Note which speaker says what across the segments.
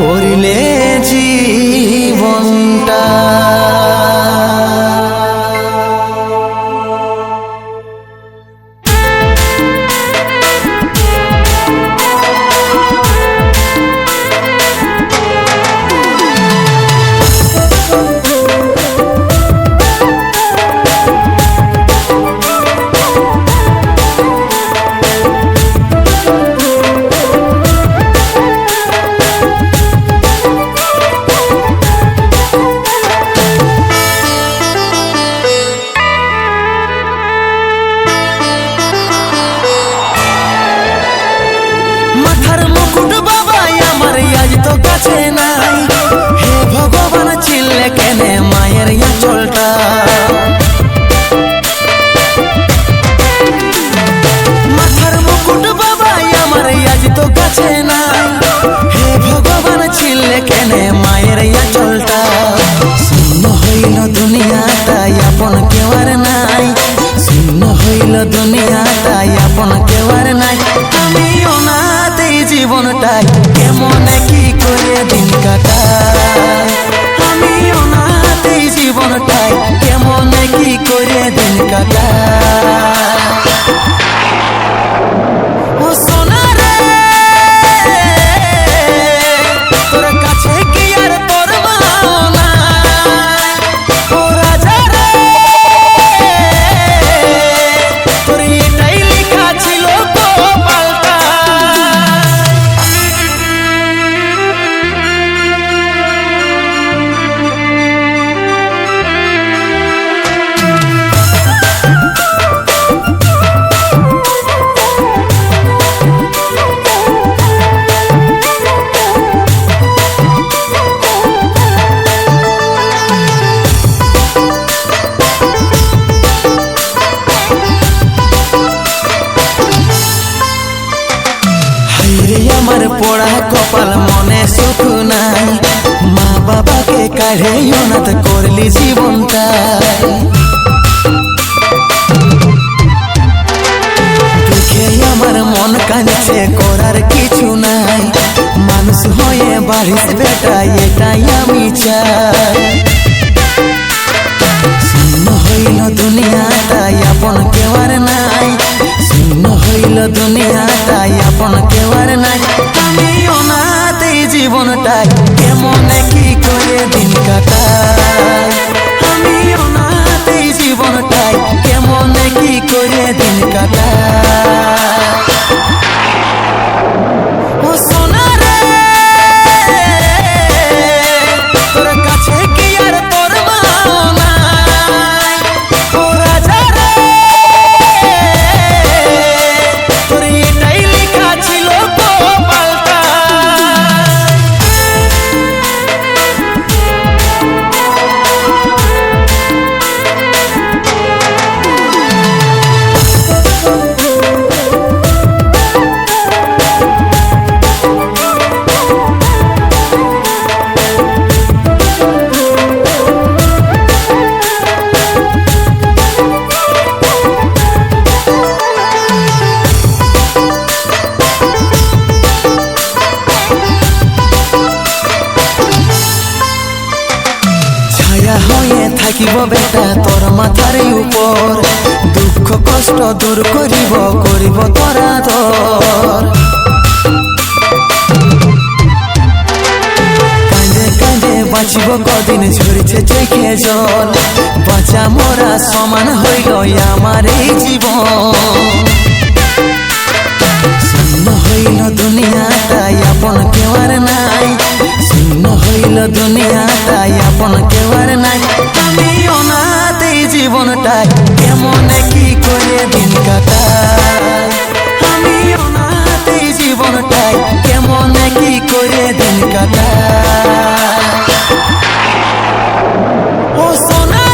Speaker 1: করিলে হাইরে আমার পোড়া কপাল মনে সুখ নাই। মা বাবাকে কাঢ়ে অনাথ করলি জীবনটা। দেখে আমার মন কাঁদছে, করার কিছু নাই। মানুষ হয়ে বাড়িস বেটা, এটাই আমি চাই। শূন্য হইল দুনিয়াটাই আপন কেউ আর হইল দুনিয়াটাই আপন কেউ আর নাই। আমি অনাতেই জীবনটাই। কেমন কি করে দিন কাটাই? আমি অনাতেই জীবনটাই। কেমন কি করে দিন কাটাই? বেটা তোর মাথার উপর দুঃখ, কষ্ট দূর করিব করিব তোরা তোর। বাঁচিব কদিন, ঝরছে চোখে জল। বাঁচা মরা সমান হইল আমার এই জীবন। হইল দুনিয়াটাই আপন কেউ আর নাই। শূন্য হইল দুনিয়াটাই আপন কেউ আর নাই। আমি অনাথ, এই জীবনটাই কেমন কি করে দিন কাটাই আমি অনাথ, এই জীবনটাই কেমন কি করে দিন কাটাই ও সোনা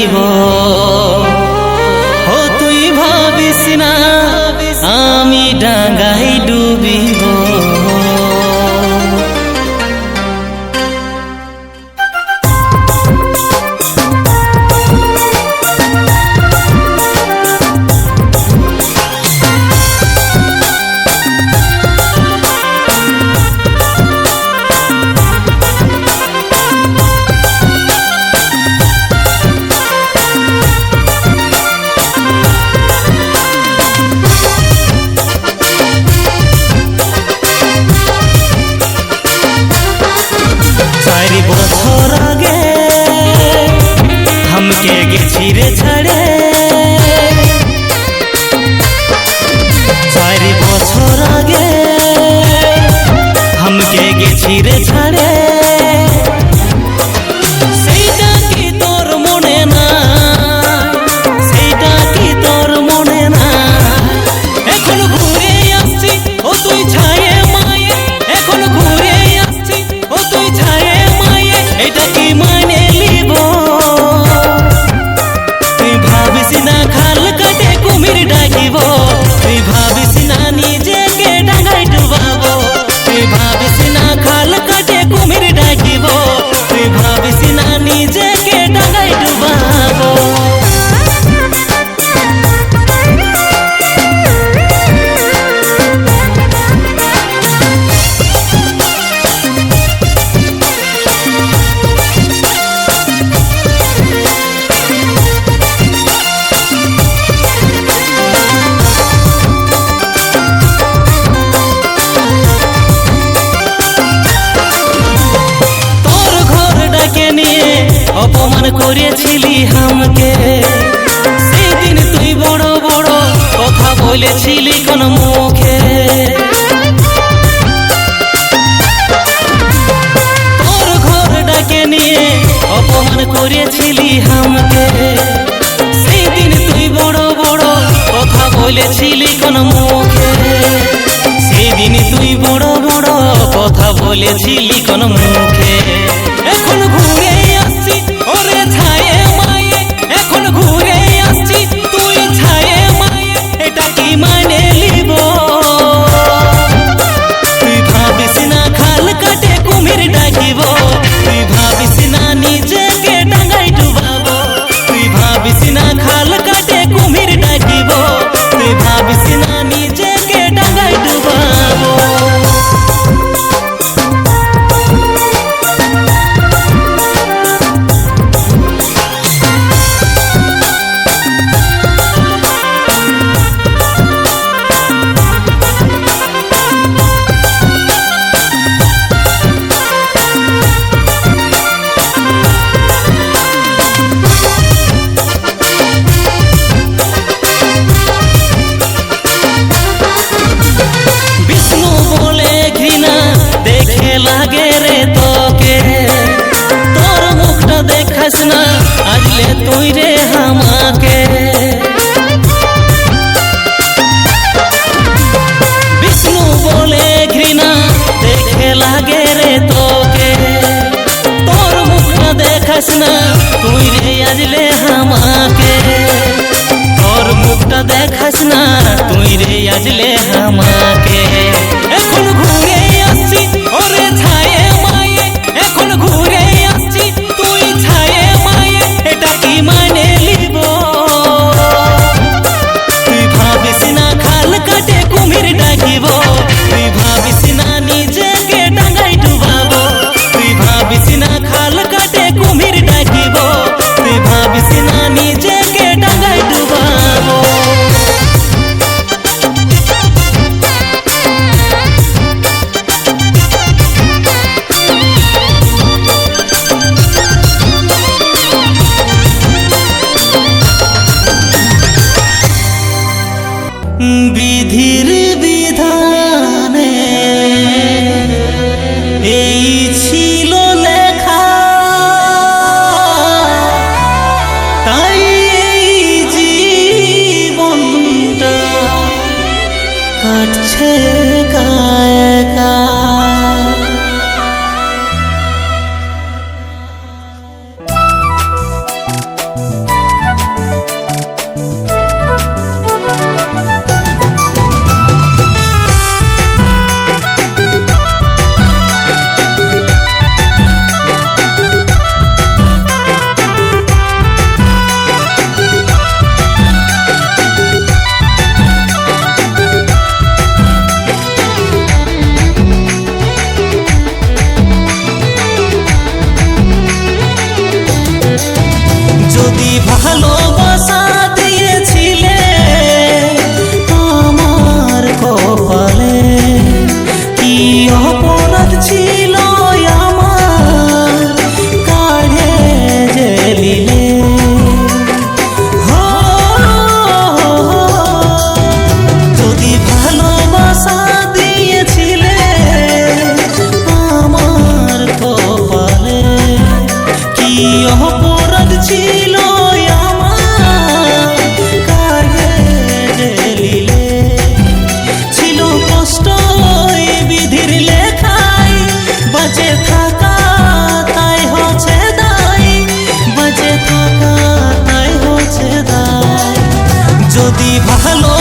Speaker 2: দিব ও তুই ভাবিস না করেছিলি আমাকে সেদিন তুই বড় বড় কথা বলেছিলি কোন মুখে। তোর ঘর ডাকে নিয়ে অপমান করেছিলি আমাকে সেদিন তুই বড় বড় কথা বলেছিলি কোন মুখে। সেদিন তুই বড় বড় কথা বলেছিলি কোন মুখে। তুই রে আজলে আমাকে। তোর মুখটা দেখাস না তুই রে আজলে আমাকে।
Speaker 1: Chỉ ప్రతిభలో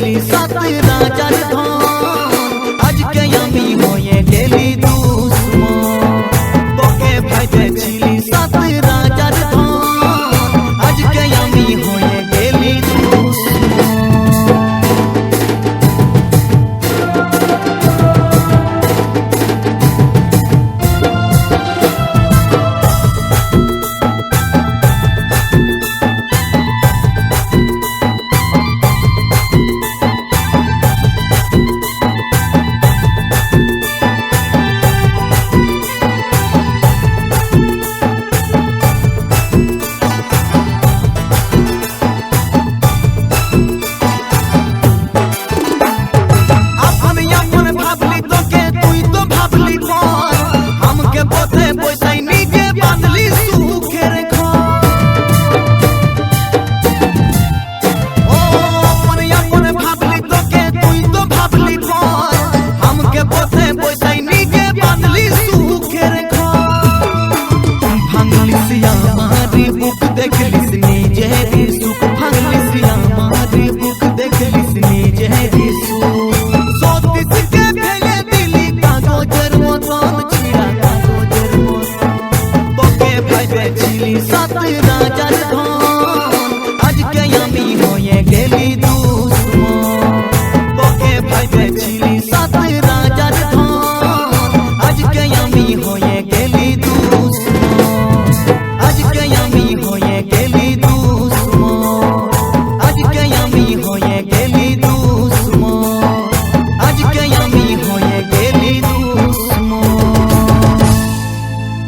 Speaker 1: दिली साथी